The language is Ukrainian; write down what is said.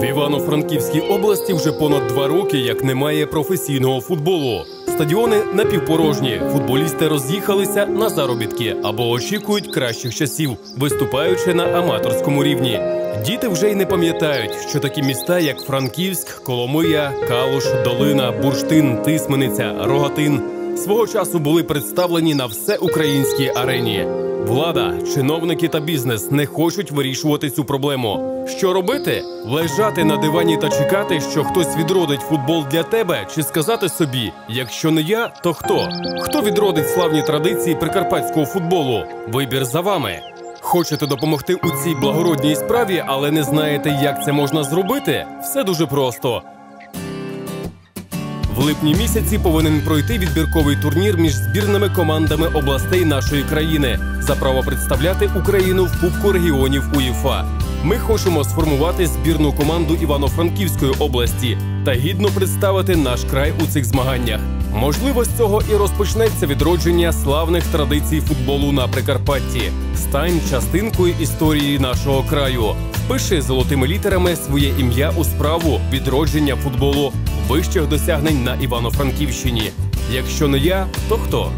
В Івано-Франківській області вже понад два роки як немає професійного футболу. Стадіони напівпорожні, футболісти роз'їхалися на заробітки або очікують кращих часів, виступаючи на аматорському рівні. Діти вже й не пам'ятають, що такі міста, як Франківськ, Коломия, Калуш, Долина, Бурштин, Тисмениця, Рогатин, свого часу були представлені на всеукраїнській арені. Влада, чиновники та бізнес не хочуть вирішувати цю проблему. Що робити? Лежати на дивані та чекати, що хтось відродить футбол для тебе, чи сказати собі: якщо не я, то хто? Хто відродить славні традиції прикарпатського футболу? Вибір за вами. Хочете допомогти у цій благородній справі, але не знаєте, як це можна зробити? Все дуже просто. В липні місяці повинен пройти відбірковий турнір між збірними командами областей нашої країни за право представляти Україну в Кубку регіонів УЄФА. Ми хочемо сформувати збірну команду Івано-Франківської області та гідно представити наш край у цих змаганнях. Можливо, з цього і розпочнеться відродження славних традицій футболу на Прикарпатті. Стань частинкою історії нашого краю. Впиши золотими літерами своє ім'я у справу відродження футболу вищих досягнень на Івано-Франківщині. Якщо не я, то хто?